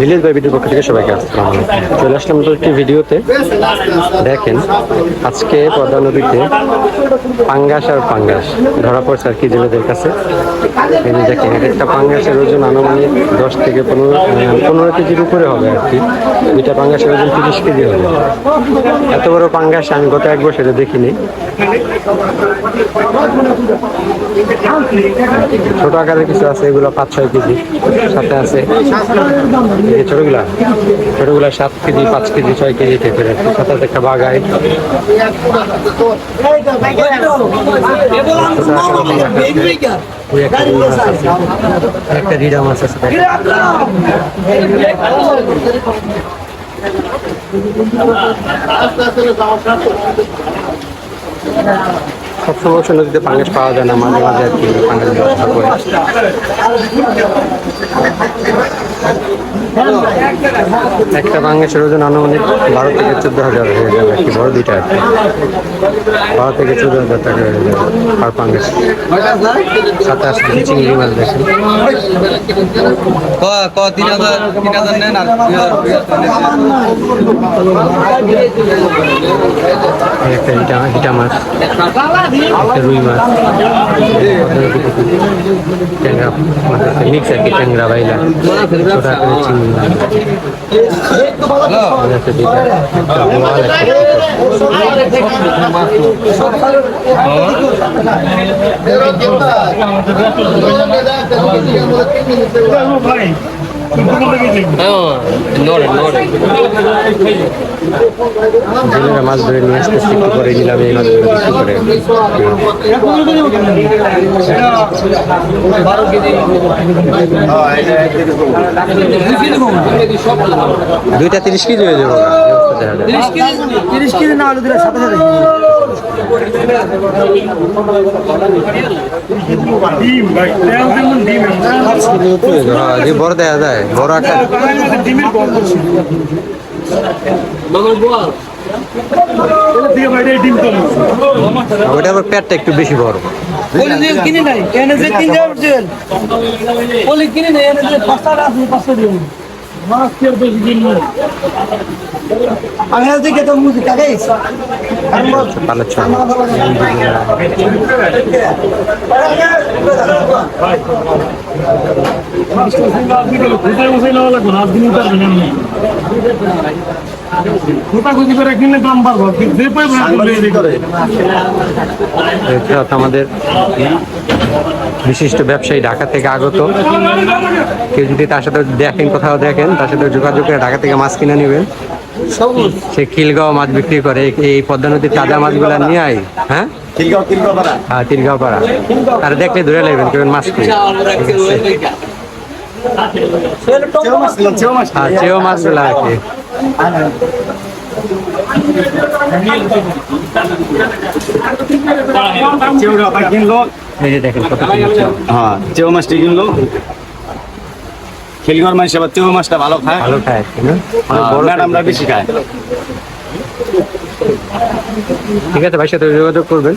Village by ভিডিওর পক্ষ থেকে সবাইকে আসসালাম চলে আসলাম তো একটি ভিডিওতে। দেখেন, আজকে পদ্মা নদীতে পাঙ্গাস আর পাঙ্গাস। ধরা পড়ছে আর কি জেলেদের কাছে। দেখেন, এক একটা পাঙ্গাসের ওজন আনুমানিক দশ থেকে পনেরো পনেরো কেজির উপরে হবে আর কি। দুইটা পাঙ্গাসের ওজন তিরিশ কেজি হবে। এত বড় পাঙ্গাস আমি গত এক বছরে দেখিনি। ছোট আকারের কিছু আছে, এগুলো পাঁচ ছয় কেজি। সাথে আছে এই ছোটগুলা ছোটগুলা সাত কেজি, পাঁচ কেজি, ছয় কেজি টাইপের আর কি। সাথে আছে একটা বাগাই একটা রুই মাছ আছে একটা রিডা আছে সবসময় অবশ্য নদীতে পাঙ্গাস পাওয়া যায় না মাঝে মাঝে আর কি পাঙ্গাস ব্যবস্থা করে। একটা পাঙ্গাসের ওজন আনুমানিক বারো থেকে চোদ্দ হাজার হয়ে যাবে আর কি বড় দুইটা আর কি। বারো থেকে চোদ্দ হাজার টাকা হয়ে যাবে আর পাঙ্গাস সাথে আসছে চিংড়ি মাছ দেখেন। তিন হাজার তিন নেন আর একটা হিটা হিটা মাছ। একটা রুই মাছ ট্যাংরা মিক্স আর কি ট্যাংরা বাইলা ছোট আকারের চিংড়ি মাছ জেলেরা মাছ ধরে নিয়ে আসতে একটু করে নিলাম এই মাছগুলো বিক্রি করে দুইটা তিরিশ কেজি হয়ে যাবে। তিরিশ কেজি না হলে দিলে সাথে সাথে হ্যাঁ, বড় দেখা যায় বড় ওইটা আবার পেটটা একটু বেশি বড় কিনে নাই এনে যে কিনে কিনে নেই পাঁচটা আছে পাঁচটা দিন আমি দিকে তো মুজি কাগাইছ ভালো আমাদের বিশিষ্ট ব্যবসায়ী ঢাকা থেকে আগত। কেউ যদি তার সাথে দেখেন, কোথাও দেখেন, তার সাথে যোগাযোগ করে ঢাকা থেকে মাছ কিনে নেবেন। সে খিলগাঁও মাছ বিক্রি করে, এই- পদ্মা নদীর তাজা মাছগুলো নিয়ে আই হ্যাঁ? হ্যাঁ তিলগাঁও পাড়া তারা দেখলে ধরে লাগবেন কেমন মাছ কি হ্যাঁ চেও মাছগুলো আর কি। কিনলো। চেও। হ্যাঁ চেউ মাছটি কিনলো। খেলঘর মাছ আবার চেউ মাছটা ভালো খায়। ভালো খায় বড় ম্যাডামরা বেশি খায়। ঠিক আছে ভাই সাথে যোগাযোগ করবেন।